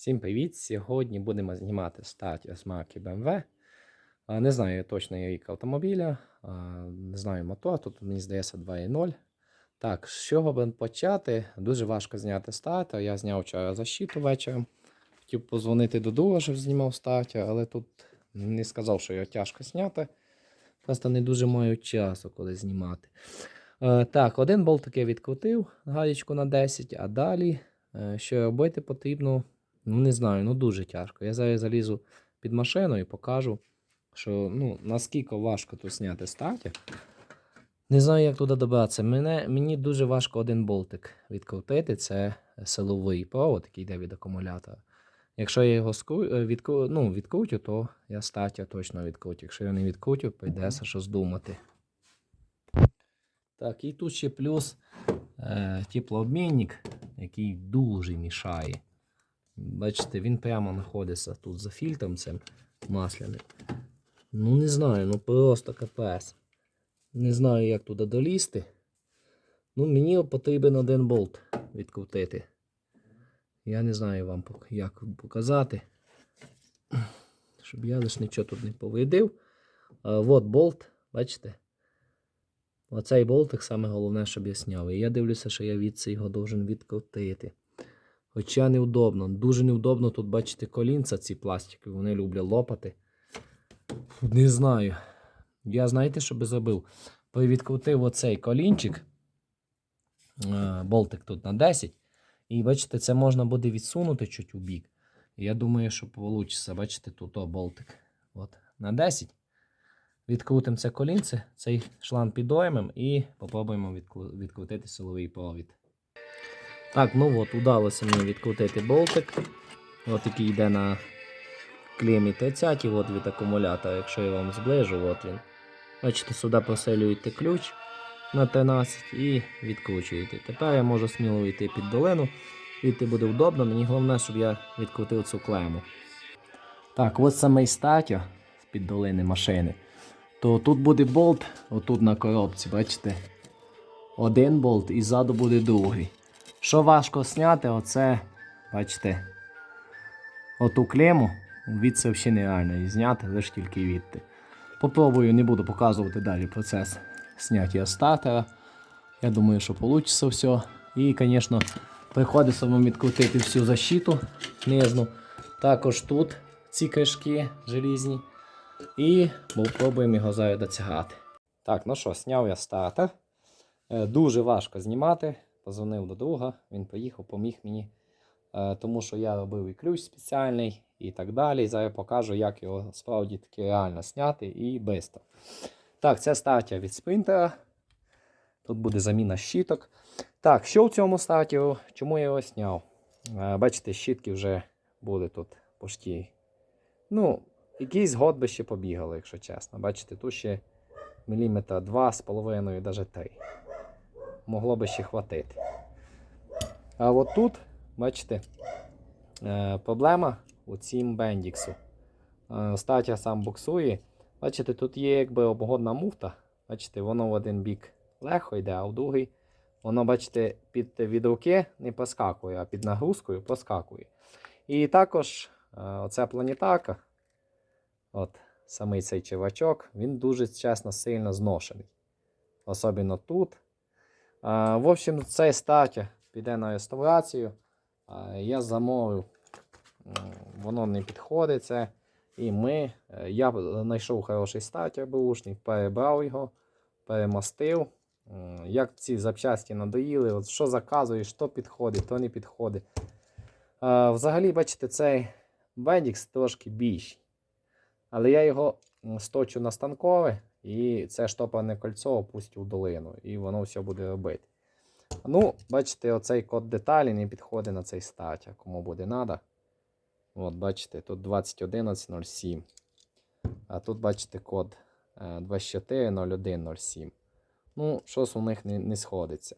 Всім привіт! Сьогодні будемо знімати статтю з марки BMW. Не знаю точно рік автомобіля, не знаю мотор, тут мені здається 2.0. Так, з чого почати? Дуже важко зняти стартер. Я зняв вчора защиту вечором. Хотів позвонити до друга, щоб знімав стартер, але тут не сказав, що його тяжко зняти. Просто не дуже маю часу, коли знімати. Так, один болтик я відкрутив гаєчку на 10, а далі е, що робити потрібно, ну не знаю, ну дуже тяжко. Я зараз залізу під машину і покажу, що ну, наскільки важко тут зняти стартер. Не знаю, як туди добратися. Мене, мені дуже важко один болтик відкрутити. Це силовий провод, який йде від акумулятора. Якщо я його скру... е, відкру... ну, відкрутю, то я стартер точно відкрутю. Якщо я не відкрутю, прийдеться щось думати. Так, і тут ще плюс е, теплообмінник, який дуже мішає. Бачите, він прямо знаходиться тут за фільтром цим масляним. Ну, не знаю, ну просто капець. Не знаю, як туди долізти. Ну, мені потрібен один болт відкрутити. Я не знаю вам як показати. Щоб я лише нічого тут не повидив. А, от болт, бачите? Оцей болтик саме головне, щоб я сняв. І я дивлюся, що я від його должен відкрутити. Хоча неудобно. Дуже неудобно тут, бачите, колінця ці пластики, вони люблять лопати. Не знаю. Я знаєте, що би зробив? Відкрутив оцей колінчик. е, Болтик тут на 10. І бачите, це можна буде відсунути чуть у бік. Я думаю, що вийде. Бачите, тут о болтик. От, на 10. Відкрутимо це колінце, цей шланг підоймемо і попробуємо відкрутити силовий провід. Так, ну от, удалося мені відкрутити болтик. От який йде на клемі 30 от від акумулятора, якщо я вам зближу, от він. Бачите, сюди поселюєте ключ на 13 і відкручуєте. Тепер я можу сміло йти під долину. Йти буде удобно, мені головне, щоб я відкрутив цю клему. Так, ось самий статір з-під долини машини. То тут буде болт, отут на коробці, бачите? Один болт і ззаду буде другий. Що важко зняти, оце, бачите, оту клему, від це взагалі нереально її зняти, лише тільки відти. Попробую, не буду показувати далі процес зняття стартера. Я думаю, що вийде все. І, звісно, приходиться вам відкрутити всю защиту нижну. Також тут ці кришки желізні. І попробуємо його зараз дотягати. Так, ну що, зняв я стартер. Е, Дуже важко знімати. Позвонив до друга, він поїхав, поміг мені. Е, Тому що я робив і ключ спеціальний і так далі. Зараз покажу, як його справді таки реально зняти і швидко. Так, це стартер від спринтера. Тут буде заміна щиток. Так, що в цьому стартері? Чому я його зняв? Е, Бачите, щітки вже були тут почти. Ну, якийсь год би ще побігали, якщо чесно. Бачите, тут ще міліметра два з половиною, навіть три. Могло би ще хватити. А от тут, бачите, е, проблема у цім бендіксу. Е, Статя сам буксує. Бачите, тут є якби обогодна муфта. Бачите, воно в один бік легко йде, а в другий воно, бачите, під від руки не поскакує, а під нагрузкою поскакує. І також е, оця планетарка, от самий цей чувачок, він дуже чесно сильно зношений. Особливо тут. А, в общем, цей стартер піде на реставрацію. Я замовив, воно не підходить. І ми, е, я знайшов хороший стартер бушний, перебрав його, перемастив. Як ці запчасті надоїли, от що заказуєш, що підходить, то не підходить. Взагалі, бачите, цей Бендікс трошки більший. Але я його сточу на станкове, і це штопане кольцо опустю в долину, і воно все буде робити. Ну, бачите, оцей код деталі не підходить на цей статя, кому буде треба. От, бачите, тут 201107. А тут, бачите, код е, 240107. Ну, щось у них не, не сходиться.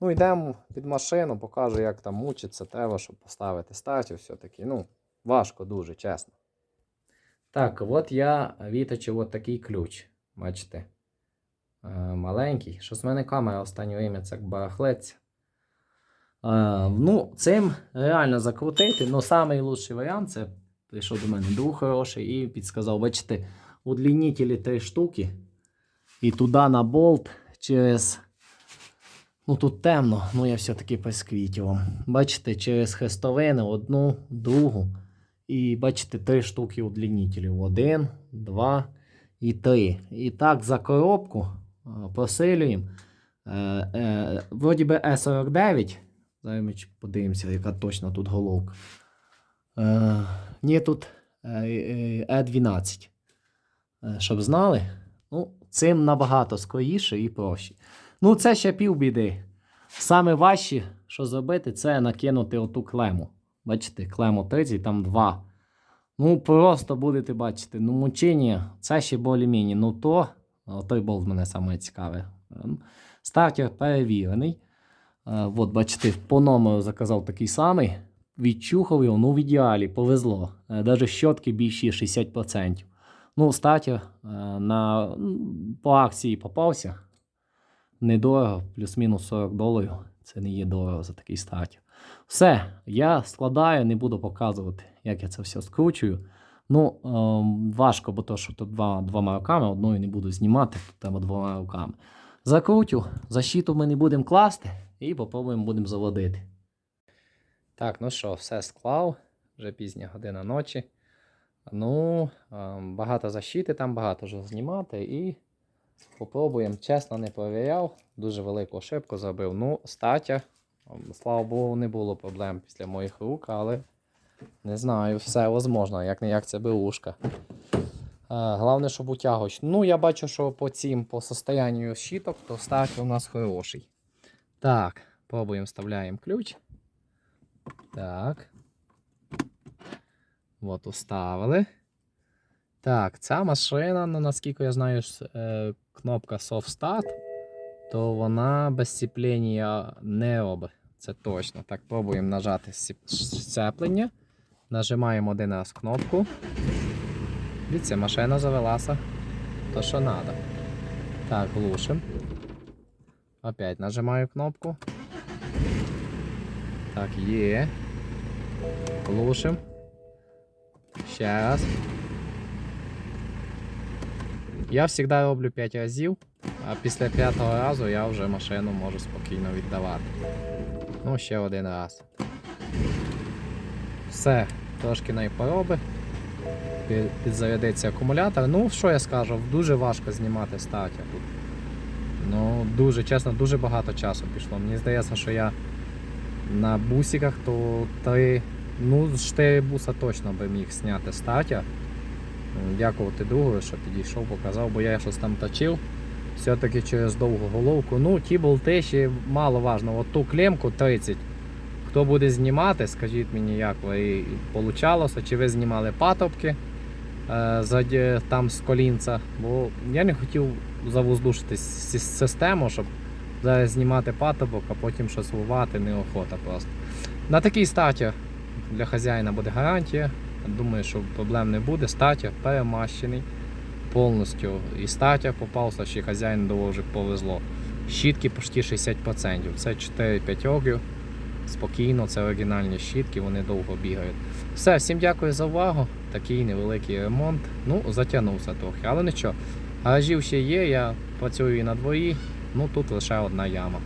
Ну, йдемо під машину, покажу, як там мучиться. Треба, щоб поставити статю все-таки. Ну, важко дуже, чесно. Так, от я виточив от такий ключ. Бачите? Е, маленький. Щось в мене камера останнє время це барахлеться. ну, цим реально закрутити. Ну, найкращий варіант це прийшов до мене друг хороший і підсказав, бачите, удлінітелі три штуки. І туди на болт через. Ну тут темно, ну я все-таки присквітю вам. Бачите, через хрестовини одну, другу. І бачите, три штуки удлінителів. Один, два і три. І так за коробку а, посилюємо. Е, е, вроді би E49. Зараз подивимося, яка точно тут головка. Е, ні, тут е, е, E12. Е, щоб знали. Ну, цим набагато скоріше і проще. Ну, це ще півбіди. Саме важче, що зробити, це накинути оту клему. Бачите, клему 30, там два. Ну, просто будете бачити. Ну, мучення, це ще більш-міні. Ну, то, о, той болт мене саме цікаве. Ем, Стартер перевірений. Е, От, бачите, по номеру заказав такий самий. Відчухав його, ну в ідеалі, повезло. Е, Даже щотки більші 60%. Ну, стартер е, на, по акції попався. Недорого, плюс-мінус 40 доларів. Це не є дорого за такий стартер. Все, я складаю, не буду показувати, як я це все скручую. Ну, ем, важко, бо то, що тут два, двома руками, одною не буду знімати, тут треба двома руками. Закрутю, защиту ми не будемо класти і попробуємо будемо заводити. Так, ну що, все склав. Вже пізня година ночі. Ну, ем, багато защити там, багато що знімати і попробуємо. Чесно, не перевіряв. Дуже велику ошибку зробив. Ну, стаття, ем, слава Богу, не було проблем після моїх рук, але не знаю, все можливо, як не як це беушка. Е, Головне, щоб утягувач. Ну, я бачу, що по цим, по состоянню щиток, то стартер у нас хороший. Так, пробуємо, вставляємо ключ. Так. От, уставили. Так, ця машина, ну наскільки я знаю, е, кнопка Soft Start, то вона без сцеплення не робить. Це точно. Так, пробуємо нажати сцеп- сцеплення. Нажимаємо один раз кнопку. Дивіться, машина завелася. То що треба. Так, глушим. Опять нажимаю кнопку. Так, є. Глушим. Ще раз. Я завжди роблю 5 разів, а після п'ятого разу я вже машину можу спокійно віддавати. Ну, ще один раз. Все, трошки найпороби. Пі- Підзарядиться акумулятор. Ну, що я скажу, дуже важко знімати стартер тут. Ну, дуже чесно, дуже багато часу пішло. Мені здається, що я на бусиках то три, ну, з 4 буса точно би міг зняти стартер. Дякувати другу, що підійшов, показав, бо я щось там точив. Все-таки через довгу головку. Ну, ті болти ще мало важно. От ту клемку 30. Хто буде знімати, скажіть мені, як ви получалося, чи ви знімали патопки е, там з колінця. Бо я не хотів завоздушити систему, щоб зараз знімати патопок, а потім щось рвати, неохота просто. На такій статі для хазяїна буде гарантія. Думаю, що проблем не буде. Статя перемащений повністю. І статя попався, ще хазяїн дуже повезло. Щітки почти 60%. Це 4-5 років. Спокійно, це оригінальні щітки, вони довго бігають. Все, всім дякую за увагу. Такий невеликий ремонт. Ну, затягнувся трохи, але нічого. Гаражів ще є, я працюю і на дворі, ну тут лише одна яма.